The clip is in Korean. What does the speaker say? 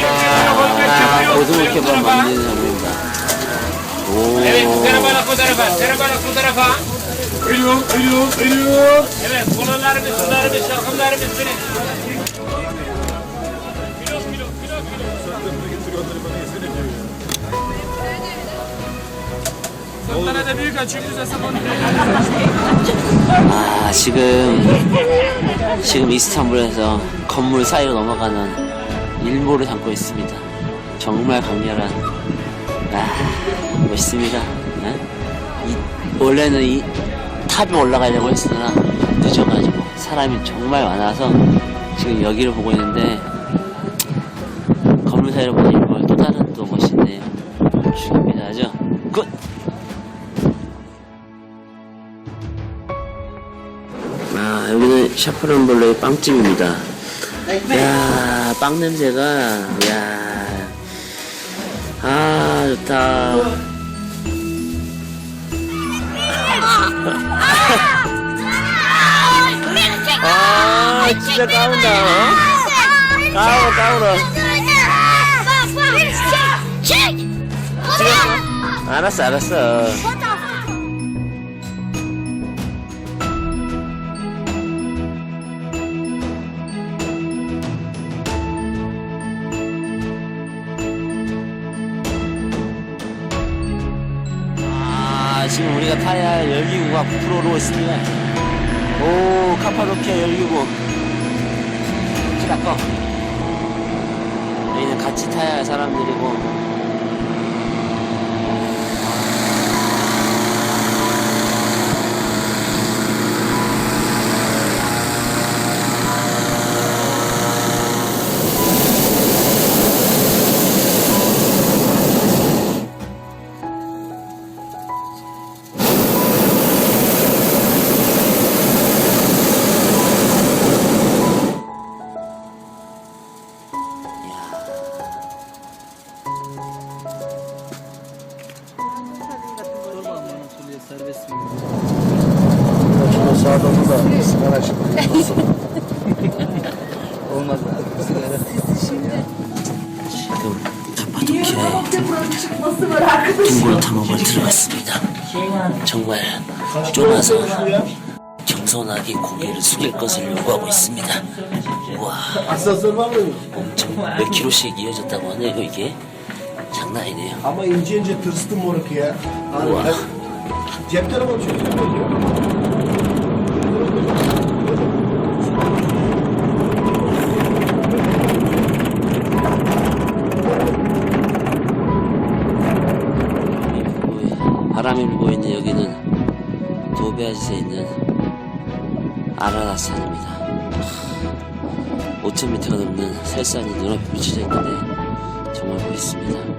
아, 고등어 케밥 만드는 장면입니다. Evet bu 오, tarafa bu tarafa. Tarafa bu tarafa. 아, 지금, 지금 이스탄불에서 건물 사이로 넘어가는 일몰을 담고 있습니다. 정말 강렬한, 아, 멋있습니다. 예? 이, 원래는 이 탑에 올라가려고 했으나 늦어가지고 사람이 정말 많아서 지금 여기를 보고 있는데 건물 사이로 보는 일몰 또 다른 또 멋있네요. 죽입니다. 아주 끝! 아, 여기는 샤프란볼로의 빵집입니다. 야, 빵 냄새가, 야, 아, 좋다. 아, 진짜 까운다. 어? 까워, 까워. 알았어, 알았어. 아, 지금 우리가 타야 할 열기구가 부풀어 오르고 있습니다. 오, 카파도키아 열기구. 키가 커. 여기는 같이 타야 할 사람들이고. Şuna 들어갔습니다. 정말 좁아서 겸손하게 고개를 숙일 것을 요구하고 있습니다. 우와, Asaslar var mı? 엄청 몇 킬로씩 이어졌다고 하네요, 이게. 장난 아니네요. Ama ince ince tırstım moruk ya. Hani Ulan. cep telefonu çocuk. 바람이 불고 있는 여기는 도베아지에 있는 아라라산입니다. 5,000m가 넘는 설산이 눈앞에 펼쳐져 있는데 정말 멋있습니다.